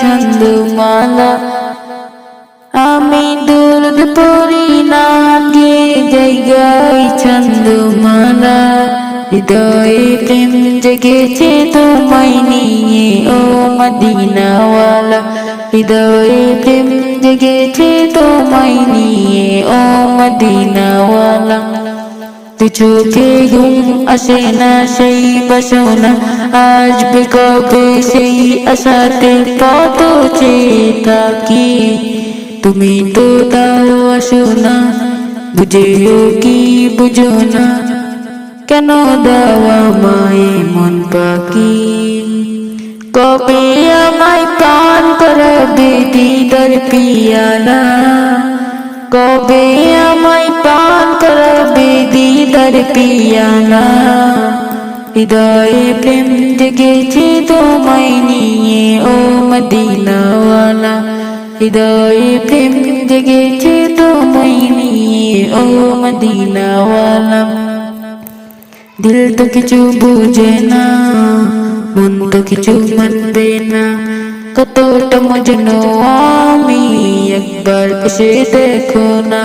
ছন্দমালা। আমি দূর পড়ি না গে জায়গায় ছন্দমালা। হৃদয়ে প্রেম জেগেছে তোমায় নিয়ে, ও মদিনাওয়ালা। হৃদয়ে প্রেম জেগেছে তোমায় নিয়ে, ও মদিনাওয়ালা। তু চোখে ঘুম আসে না সেই বাসনা আসবে কবে সেই আশাতে কত চেয়ে থাকি তুমি তো দাও আসো না বুঝেও কি বুঝো না। কেন দেওয়া মায়ে মন পাখি? কবে আমায় পান করবে দিদার পিয়ালা কবে আমায় পান করবে দিদার পিয়ালা হৃদয়ে প্রেম জেগেছে তোমায় নিয়ে, ও মদিনাওয়ালা। হৃদয়ে প্রেম জেগেছে তোমায় নিয়ে, ও মদিনাওয়ালা। দিল তো কিছু বুঝে না, মন তো কিছু মানবে না। কতটা মজনু আমি, একবার এসে দেখো না।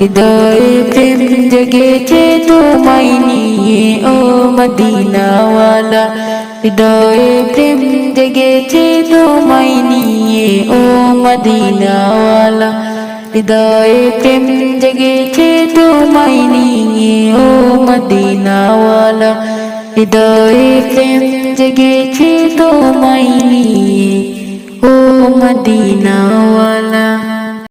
হৃদয়ে প্রেম জেগেছে তোমায় নিয়ে, ও মদিনাওয়ালা। হৃদয়ে প্রেম জেগেছে তোমায় নিয়ে, ও মদিনাওয়ালা। হৃদয়ে প্রেম জেগেছে তোমায় নিয়ে, ও মদিনাওয়ালা। হৃদয়ে প্রেম জেগেছে তোমায় নিয়ে, ও মদিনাওয়ালা।